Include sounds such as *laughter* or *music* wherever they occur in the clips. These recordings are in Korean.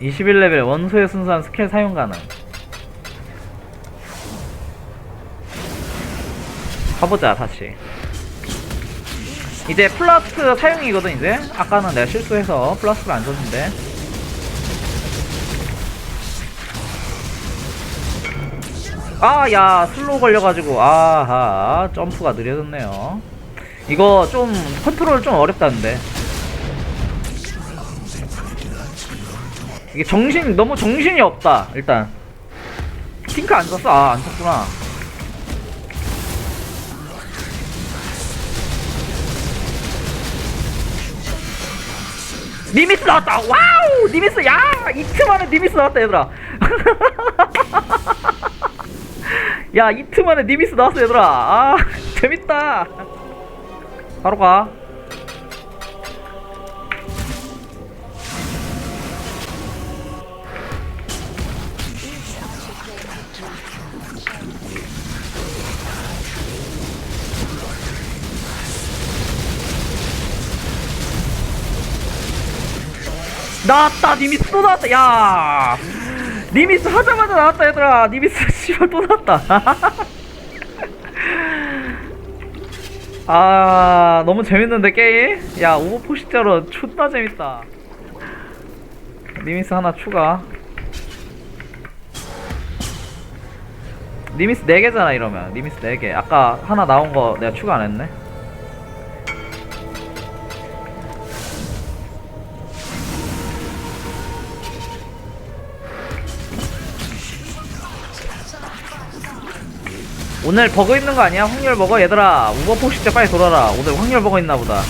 21레벨 원소의 순수한 스킬 사용 가능. 가보자 다시. 이제 플라스크 사용이거든 이제. 아까는 내가 실수해서 플라스크를 안 줬는데. 아, 야, 슬로우 걸려가지고, 아하, 점프가 느려졌네요. 이거 좀, 컨트롤 좀 어렵다는데. 이게 정신, 너무 정신이 없다, 일단. 핑크 안 썼어? 아, 안 썼구나. 니미스 나왔다! 와우! 니미스, 야! 이틀 만에 니미스 나왔다, 얘들아. *laughs* 야, 이틀 만에 니미스 나왔어, 얘들아. 아, *laughs* 재밌다. 바로 가. 나왔다 니미스 또 나왔다 야. 니미스 하자마자 나왔다 얘들아. 니미스 *laughs* 씨발 또 나왔다. *laughs* 아 너무 재밌는데 게임? 야 오버포 시자로 존나 재밌다. 니미스 하나 추가. 니미스 4개잖아 이러면. 니미스 4개. 아까 하나 나온 거 내가 추가 안 했네 오늘 버그 있는 거 아니야? 확률 버거 얘들아 우버포 시자 빨리 돌아라 오늘 확률 버거 있나 보다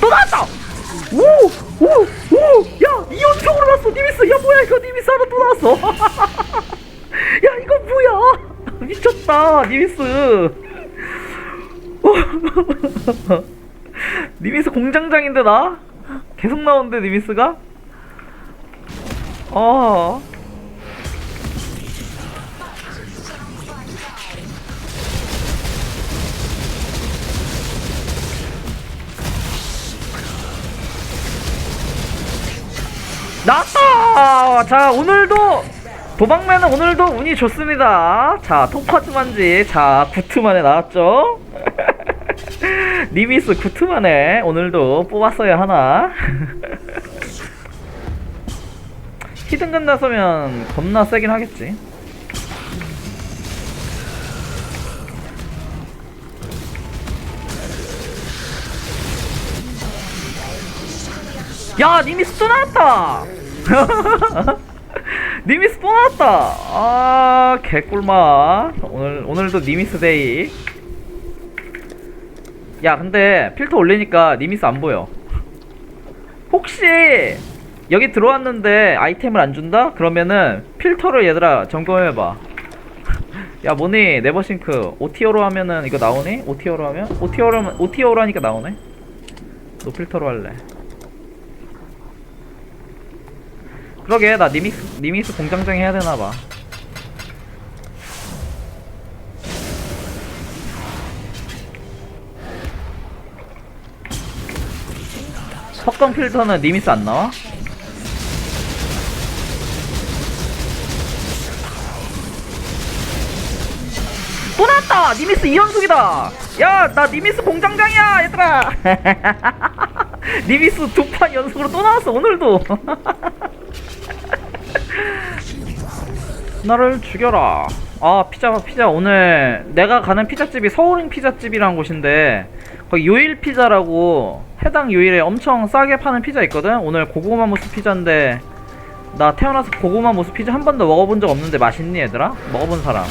또 나왔다! 오! 오! 오! 야! 이연속으로 나왔어 니미스! 야 뭐야 이거 니미스 하나 또 나왔어 *laughs* 야 이거 뭐야 *laughs* 미쳤다 니미스 *laughs* 니미스 공장장인데 나? 계속 나오는데 니미스가? 어 나왔다! 자, 오늘도, 도박맨은 오늘도 운이 좋습니다. 자, 토파즈 만지. 자, 구트만에 나왔죠? *laughs* 니미스 구트만에 오늘도 뽑았어야 하나? *laughs* 히든 끝나서면 겁나 세긴 하겠지. 야, 니미스 또 나왔다! 니미스 또 나왔다! 아, 개꿀맛. 오늘, 오늘도 니미스 데이. 야, 근데 필터 올리니까 니미스 안 보여. 혹시 여기 들어왔는데 아이템을 안 준다? 그러면은 필터를 얘들아 점검해봐. *laughs* 야, 뭐니? 네버싱크. 오티어로 하면은 이거 나오니? 오티어로 하면? 오티어로 하면, 오티어로 하니까 나오네? 너 필터로 할래. 그러게 나 니미스 니미스 공장장 해야 되나 봐. 석건 필터는 니미스 안 나와? 또 나왔다! 니미스 2연속이다! 야, 나 니미스 공장장이야, 얘들아! *laughs* 니미스 두 판 연속으로 또 나왔어, 오늘도! *laughs* 나를 죽여라. 아 피자 피자 오늘 내가 가는 피자집이 서울행 피자집이라는 곳인데 거기 요일 피자라고 해당 요일에 엄청 싸게 파는 피자 있거든. 오늘 고구마 무스 피자인데 나 태어나서 고구마 무스 피자 한 번도 먹어본 적 없는데 맛있니 얘들아? 먹어본 사람.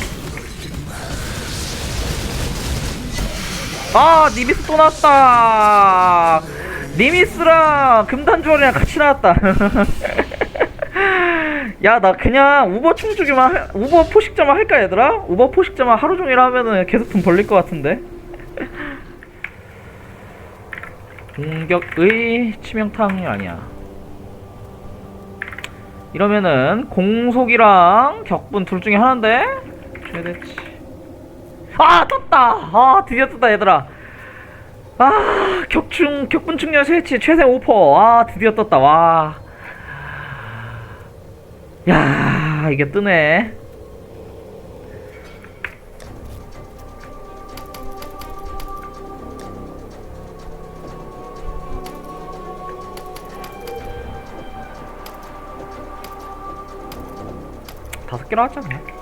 아 니미스 또 나왔다. 니미스랑 금단주얼이랑 같이 나왔다. *laughs* 야, 나 그냥 우버 충주기만, 할- 우버 포식자만 할까, 얘들아? 우버 포식자만 하루 종일 하면은 계속 돈 벌릴 것 같은데? 공격의 치명타이 아니야. 이러면은 공속이랑 격분 둘 중에 하나인데? 최대치. 아, 떴다! 아, 드디어 떴다, 얘들아. 아 격충 격분 충전 스위치 최대 5%아 드디어 떴다 와 야 이게 뜨네. 다섯 개로 하자 그냥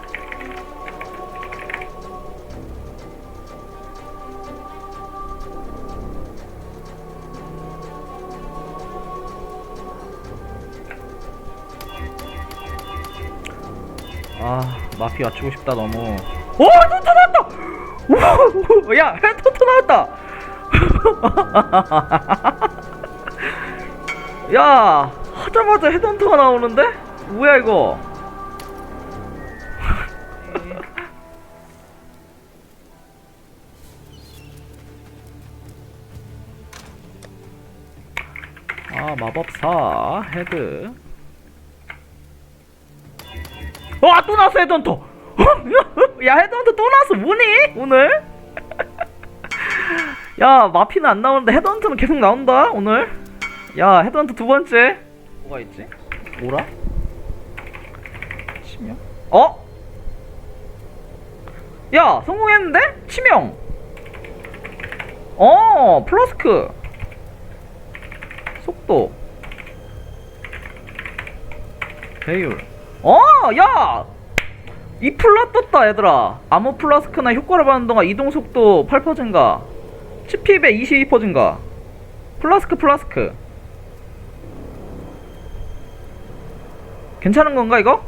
아 마피 맞추고 싶다 너무. 오 토토 나왔다! 오, 야 토토 나왔다! *laughs* 야 하자마자 헤드헌터가 나오는데? 뭐야 이거? *laughs* 아 마법사 헤드 와, 또 나왔어, 헤드헌터! 어? 야, 헤드헌터 또 나왔어, 뭐니? 오늘? *laughs* 야, 마피는 안 나오는데 헤드헌터는 계속 나온다, 오늘? 야, 헤드헌터 두 번째. 뭐가 있지? 뭐라? 치명? 어? 야, 성공했는데? 치명! 어, 플라스크. 속도. 배율. 어, 야! 이 플라 떴다, 얘들아. 암호 플라스크나 효과를 받는 동안 이동 속도 8% 증가. 치핍에 22% 증가. 플라스크, 플라스크. 괜찮은 건가, 이거?